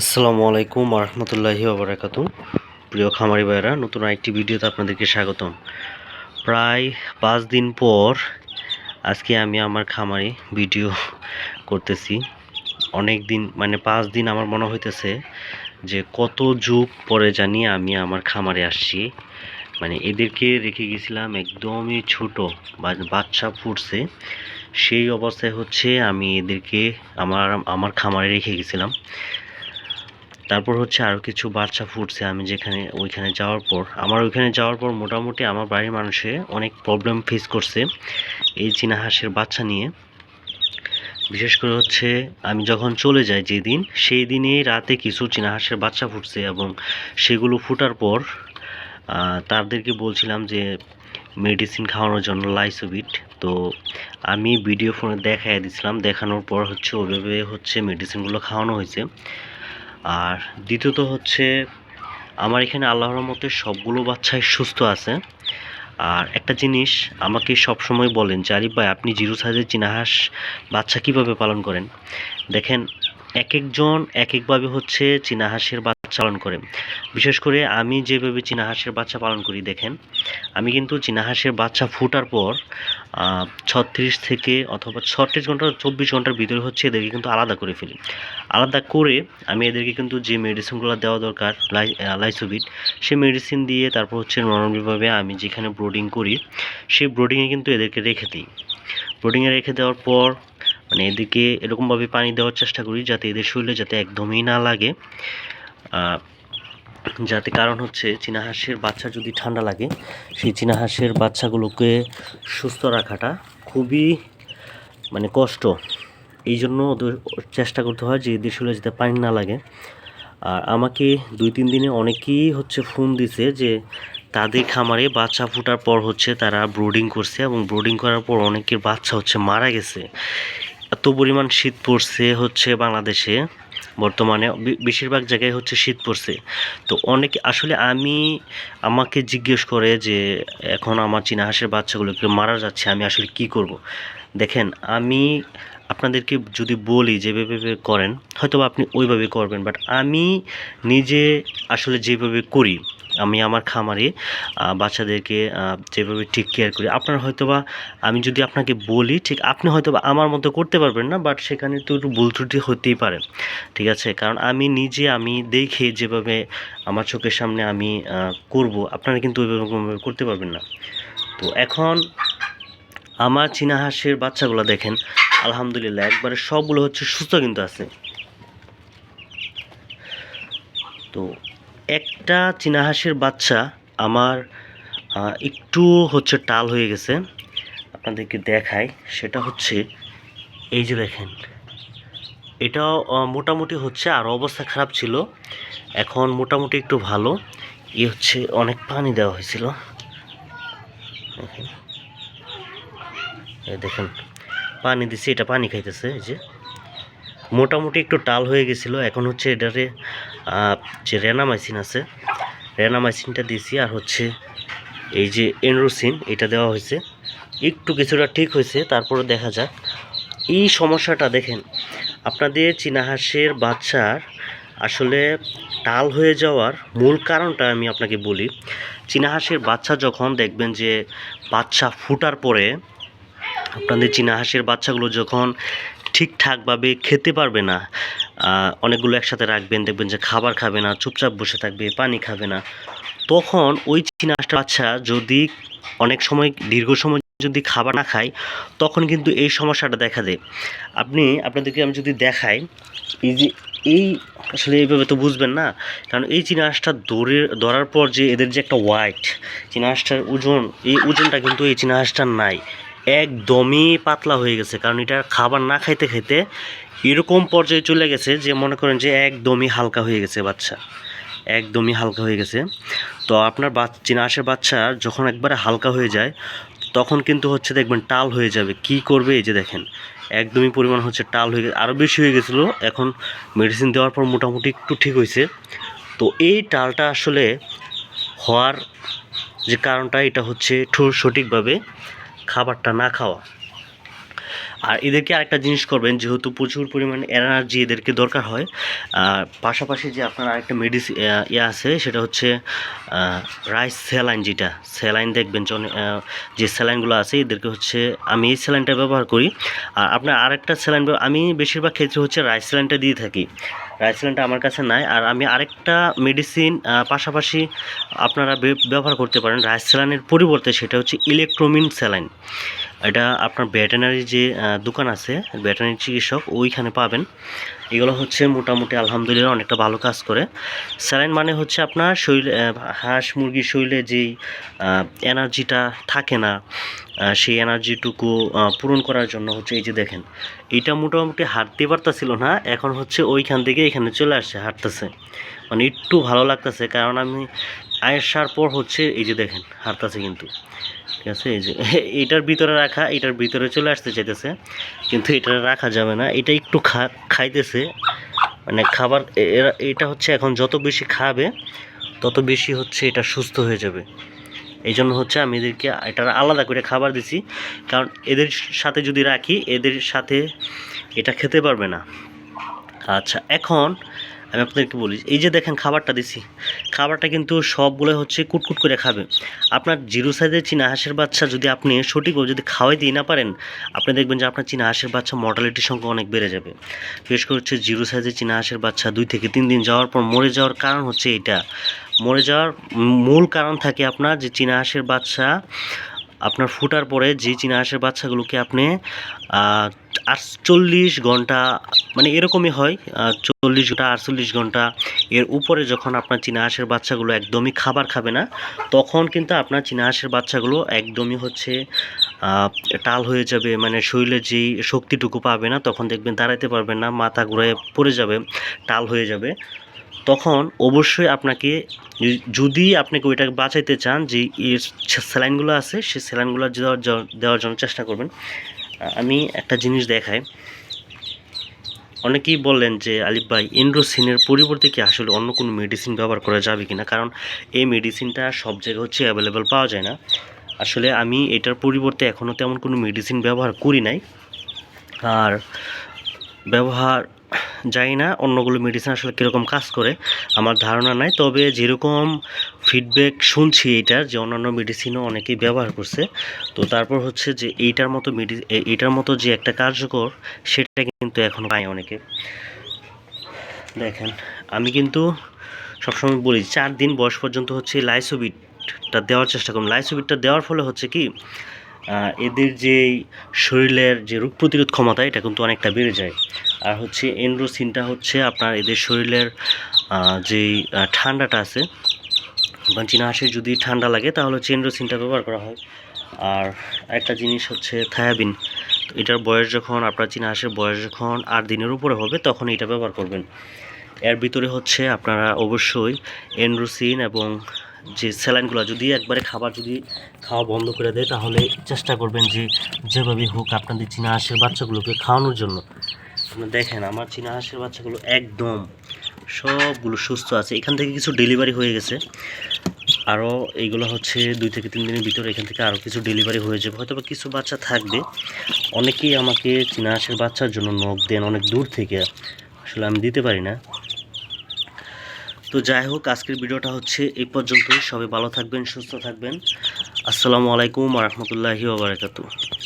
আসসালামু আলাইকুম রহমতুল্লাহি ওবরাকাত প্রিয় খামারি ভাইরা নতুন আরেকটি ভিডিওতে আপনাদেরকে স্বাগতম। প্রায় পাঁচ দিন পর আজকে আমি আমার খামারে ভিডিও করতেছি। অনেক দিন মানে পাঁচ দিন আমার মনে হইতেছে যে কত যুগ পরে জানি আমি আমার খামারে আসছি। মানে এদেরকে রেখে গেছিলাম একদমই ছোট বাচ্চা ফুটছে সেই অবস্থায় হচ্ছে আমি এদেরকে আমার আমার খামারে রেখে গেছিলাম। তারপর হচ্ছে আরও কিছু বাচ্চা ফুটছে আমি যেখানে, ওইখানে যাওয়ার পর। আমার ওইখানে যাওয়ার পর মোটামুটি আমার বাড়ির মানুষে অনেক প্রবলেম ফেস করছে এই চীনা হাঁসের বাচ্চা নিয়ে। বিশেষ করে হচ্ছে আমি যখন চলে যাই যেদিন, সেই দিনেই রাতে কিছু চীনা হাঁসের বাচ্চা ফুটছে এবং সেগুলো ফুটার পর তাদেরকে বলছিলাম যে মেডিসিন খাওয়ানোর জন্য লাইসোবিট তো আমি ভিডিও ফোনে দেখাই দিছিলাম, দেখানোর পর হচ্ছে ওইভাবে হচ্ছে মেডিসিনগুলো খাওয়ানো হয়েছে। আর দ্বিতীয়ত হচ্ছে, আমার এখানে আল্লাহর মতে সবগুলো বাচ্চাই সুস্থ আছে। আর একটা জিনিস আমাকে সব সময় বলেন যে, আরিফ ভাই, আপনি জিরো সাইজের চীনাহাঁস বাচ্চা কীভাবে পালন করেন? দেখেন এক একজন এক একভাবে হচ্ছে চীনাহাঁসের বাচ্চা পালন করে। বিশেষ করে আমি যেভাবে চীনাহাঁসের বাচ্চা পালন করি, দেখেন, আমি কিন্তু চীনাহাঁসের বাচ্চা ফোটার পর ছত্রিশ থেকে অথবা ছত্রিশ ঘণ্টা, চব্বিশ ঘণ্টার ভিতরে হচ্ছে এদেরকে কিন্তু আলাদা করে ফেলি। আলাদা করে আমি এদেরকে কিন্তু যে মেডিসিনগুলো দেওয়া দরকার, লাই লাইসোবিট সেই মেডিসিন দিয়ে তারপর হচ্ছে নর্মালিভাবে আমি যেখানে ব্রোডিং করি সেই ব্রোডিংয়ে কিন্তু এদেরকে রেখে দিই। ব্রোডিংয়ে রেখে দেওয়ার পর মানে এদেরকে এরকমভাবে পানি দেওয়ার চেষ্টা করি যাতে এদের শরীরে যাতে একদমই না লাগে। যাতে কারণ হচ্ছে চীনা হাঁসের বাচ্চা যদি ঠান্ডা লাগে, সেই চীনা হাঁসের বাচ্চাগুলোকে সুস্থ রাখাটা খুবই মানে কষ্ট। এই জন্য ওদের চেষ্টা করতে হয় যে শরীরে যাতে পানি না লাগে। আর আমাকে দুই তিন দিনে অনেকেই হচ্ছে ফোন দিছে যে তাদের খামারে বাচ্চা ফোটার পর হচ্ছে তারা ব্রোডিং করছে এবং ব্রোডিং করার পর অনেকের বাচ্চা হচ্ছে মারা গেছে। এত পরিমাণ শীত পড়ছে হচ্ছে বাংলাদেশে। বর্তমানে বেশিরভাগ জায়গায় হচ্ছে শীত পড়ছে। তো অনেকে আসলে আমি, আমাকে জিজ্ঞেস করে যে, এখন আমার চীনা হাঁসের বাচ্চাগুলোকে মারা যাচ্ছে, আমি আসলে কি করব? দেখেন, আমি আপনাদেরকে যদি বলি যেভাবে করেন হয়তো আপনি ওইভাবে করবেন বাট আমি নিজে আসলে যেভাবে করি আমি আমার খামারে বাচ্চাদেরকে যেভাবে ঠিক কেয়ার করি। আপনার হয়তোবা, আমি যদি আপনাকে বলি, ঠিক আপনি হয়তোবা আমার মতো করতে পারবেন না বাট সেখানে তো একটু ভুল ত্রুটি হতেই পারে। ঠিক আছে? কারণ আমি নিজে, আমি দেখে যেভাবে আমার চোখের সামনে আমি করব, আপনারা কিন্তু ওইভাবে করতে পারবেন না। তো এখন আমার চীনা হাঁসের বাচ্চাগুলো দেখেন, আলহামদুলিল্লাহ একবারে সবগুলো হচ্ছে সুস্থ কিন্তু আছে। তো একটা চীনা হাঁসের বাচ্চা আমার একটু হচ্ছে টাল হয়ে গেছে। আপনাদেরকে দেখাই, সেটা হচ্ছে, এই যে দেখেন, এটাও মোটামুটি হচ্ছে আর অবস্থা খারাপ ছিল। এখন মোটামুটি একটু ভালো। এ হচ্ছে অনেক পানি দেওয়া হয়েছিল। দেখেন, পানি দিছি, এটা পানি খাইতেছে, এই যে। মোটামুটি একটু টাল হয়ে গেছিল। এখন হচ্ছে এটারে যে রেনামাইসিন আছে রেনামাইসিনটা দিয়েছি আর হচ্ছে এই যে এনরোসিন, এটা দেওয়া হয়েছে। একটু কিছুটা ঠিক হয়েছে, তারপরে দেখা যাক। এই সমস্যাটা দেখেন, আপনাদের চীনা হাঁসের বাচ্চার আসলে টাল হয়ে যাওয়ার মূল কারণটা আমি আপনাকে বলি। চীনা হাঁসের বাচ্চা যখন দেখবেন যে বাচ্চা ফুটার পরে, আপনাদের চীনা হাঁসের বাচ্চাগুলো যখন ঠিকঠাকভাবে খেতে পারবে না। অনেকগুলো একসাথে রাখবেন, দেখবেন যে খাবার খাবে না, চুপচাপ বসে থাকবে, পানি খাবে না। তখন ওই চীনা বাচ্চা যদি অনেক সময়, দীর্ঘ সময় যদি খাবার না খায়, তখন কিন্তু এই সমস্যাটা দেখা দেয়। আপনি, আপনাদেরকে আমি যদি দেখাই, এই যে এই, আসলে এইভাবে তো বুঝবেন না, কারণ এই চীনা হাঁসটা দৌড়ে ধরার পর যে এদের যে একটা হোয়াইট চীনা হাঁসটার ওজন, এই ওজনটা কিন্তু এই চীনাহাঁসটার নাই। একদমই পাতলা হয়ে গেছে, কারণ এটা খাবার না খাইতে খাইতে এরকম পর্যায়ে চলে গেছে যে মনে করেন যে একদমই হালকা হয়ে গেছে বাচ্চা, একদমই হালকা হয়ে গেছে। তো আপনার বাচ্চা হাঁসের বাচ্চা যখন একবারে হালকা হয়ে যায়, তখন কিন্তু হচ্ছে দেখবেন টাল হয়ে যাবে। কি করবে এই যে দেখেন, একদমই পরিমাণ হচ্ছে টাল হয়ে গেছে আরও বেশি হয়ে গেছিল, এখন মেডিসিন দেওয়ার পর মোটামুটি একটু ঠিক হয়েছে। তো এই টালটা আসলে হওয়ার যে কারণটা, এটা হচ্ছে সঠিকভাবে খাবারটা না খাওয়া। আর এদেরকে আরেকটা জিনিস করবেন, যেহেতু প্রচুর পরিমাণে এনার্জি এদেরকে দরকার হয়, আর পাশাপাশি যে আপনার আরেকটা মেডিসিন ইয়ে আছে, সেটা হচ্ছে রাইস স্যালাইন যেটা স্যালাইন দেখবেন যে স্যালাইনগুলো আছে, এদেরকে হচ্ছে, আমি এই স্যালাইনটা ব্যবহার করি। আর আপনার আরেকটা স্যালাইন আমি বেশিরভাগ ক্ষেত্রে হচ্ছে রাইস স্যালাইনটা দিয়ে থাকি। রাইস স্যালাইনটা আমার কাছে নাই। আর আমি আরেকটা মেডিসিন পাশাপাশি আপনারা ব্যবহার করতে পারেন রাইস স্যালাইনের পরিবর্তে, সেটা হচ্ছে ইলেকট্রোমিন স্যালাইন এটা আপনার ভেটেনারি যে দোকান আছে ভেটেনারি চিকিৎসক, ওইখানে পাবেন। এগুলো হচ্ছে মোটামুটি আলহামদুলিল্লাহ অনেকটা ভালো কাজ করে। স্যালাইন মানে হচ্ছে আপনার শরীরে হাঁস মুরগির শরীরে যেই এনার্জিটা থাকে না সেই এনার্জিটুকু পূরণ করার জন্য হচ্ছে এই যে দেখেন এইটা মোটামুটি হাঁটতে পারতাছিল না, এখন হচ্ছে ওইখান থেকে এখানে চলে আসছে, হাঁটতেছে। মানে একটু ভালো লাগতেছে, কারণ আমি আসার পর হচ্ছে এই যে দেখেন, হাঁটতেছে কিন্তু। ঠিক আছে, এই যে, এটার ভিতরে রাখা, এটার ভিতরে চলে আসতে চাইতেছে, কিন্তু এটা রাখা যাবে না, এটা একটু খা, খাইতেছে মানে খাবার এটা হচ্ছে এখন যত বেশি খাবে, তত বেশি হচ্ছে এটা সুস্থ হয়ে যাবে। এই জন্য হচ্ছে আমি এদেরকে, এটার আলাদা করে খাবার দিছি, কারণ এদের সাথে যদি রাখি, এদের সাথে এটা খেতে পারবে না। আচ্ছা এখন আমি আপনাদেরকে বলি, এই যে দেখেন খাবারটা দিছি, খাবারটা কিন্তু সবগুলো হচ্ছে কুটকুট করে খাবে। আপনার জিরো সাইজের চীনা হাঁসের বাচ্চা যদি আপনি সঠিকভাবে যদি খাওয়াই দিয়ে না পারেন, আপনি দেখবেন যে আপনার চীনা হাঁসের বাচ্চা মর্টালিটির সংখ্যা অনেক বেড়ে যাবে। বিশেষ করে হচ্ছে জিরো সাইজের চীনা হাঁসের বাচ্চা দুই থেকে তিন দিন যাওয়ার পর মরে যাওয়ার কারণ হচ্ছে এটা মরে যাওয়ার মূল কারণ থাকে আপনার যে চীনা হাঁসের বাচ্চা, আপনার ফুটার পরে যে চীনা হাঁসের বাচ্চাগুলোকে আপনি আটচল্লিশ ঘণ্টা মানে এরকমই হয় চল্লিশ ঘণ্টা, আটচল্লিশ ঘণ্টা। এর উপরে যখন আপনার চীনা হাঁসের বাচ্চাগুলো একদমই খাবার খাবে না, তখন কিন্তু আপনার চীনা হাঁসের বাচ্চাগুলো একদমই হচ্ছে টাল হয়ে যাবে। মানে শরীরে যেই শক্তিটুকু পাবে না, তখন দেখবেন দাঁড়াতে পারবেন না, মাথা ঘুরে পড়ে যাবে, টাল হয়ে যাবে। তখন অবশ্যই আপনাকে যদি আপনাকে ওইটাকে বাঁচাইতে চান, যে স্যালাইনগুলো আছে সেই স্যালাইনগুলো দেওয়ার দেওয়ার জন্য চেষ্টা করবেন। আমি একটা জিনিস দেখাই। অনেকেই বললেন যে, আলিফ ভাই এন্ড্রোসিনের পরিবর্তে কি আসলে অন্য কোনো মেডিসিন ব্যবহার করা যাবে কি না কারণ এই মেডিসিনটা সব জায়গায় হচ্ছে অ্যাভেলেবেল পাওয়া যায় না। আসলে আমি এটার পরিবর্তে এখনও তেমন কোনো মেডিসিন ব্যবহার করি নাই। আর ব্যবহার জানি না অন্যগুলো মেডিসিন আসলে কীরকম কাজ করে, আমার ধারণা নাই। তবে যেরকম ফিডব্যাক শুনছি এইটার যে অন্যান্য মেডিসিনও অনেকেই ব্যবহার করছে। তো তারপর হচ্ছে যে এইটার মতো মেডি এইটার মতো যে একটা কার্যকর, সেটা কিন্তু এখন পাই অনেকে। দেখেন, আমি কিন্তু সবসময় বলি, চার দিন বয়স পর্যন্ত হচ্ছে লাইসোবিটটা দেওয়ার চেষ্টা করুন। লাইসোবিটটা দেওয়ার ফলে হচ্ছে কি এদের যে শরীরের যে রোগ প্রতিরোধ ক্ষমতা, এটা কিন্তু অনেকটা বেড়ে যায়। আর হচ্ছে এন্ড্রোসিনটা হচ্ছে আপনার এদের শরীরের যেই ঠান্ডাটা আছে বা চীনা যদি ঠান্ডা লাগে, তাহলে হচ্ছে ব্যবহার করা হয়। আর একটা জিনিস হচ্ছে থায়াবিন এটার বয়স যখন, আপনার চীনা হাঁসের বয়স যখন আট দিনের উপরে হবে, তখন এটা ব্যবহার করবেন। এর ভিতরে হচ্ছে আপনারা অবশ্যই এন্ড্রোসিন এবং যে স্যালাইনগুলো, যদি একবারে খাবার যদি খাওয়া বন্ধ করে দেয়, তাহলে চেষ্টা করবেন যে যেভাবে হোক আপনাদের চীনা হাঁসের বাচ্চাগুলোকে খাওয়ানোর জন্য। দেখেন, আমার চীনা হাঁসের বাচ্চাগুলো একদম সবগুলো সুস্থ আছে। এখান থেকে কিছু ডেলিভারি হয়ে গেছে। আরও এইগুলো হচ্ছে দুই থেকে তিন দিনের ভিতরে এখান থেকে আরও কিছু ডেলিভারি হয়ে যাবে। হয়তো কিছু বাচ্চা থাকবে। অনেকেই আমাকে চীনা হাঁসের বাচ্চার জন্য নখ দেন অনেক দূর থেকে। আসলে আমি দিতে পারি না। তো যাই হোক, আজকের ভিডিওটা হচ্ছে এই পর্যন্তই। সবাই ভালো থাকবেন, সুস্থ থাকবেন। আসসালামু আলাইকুম রহমতুল্লাহি ওবরাকাতু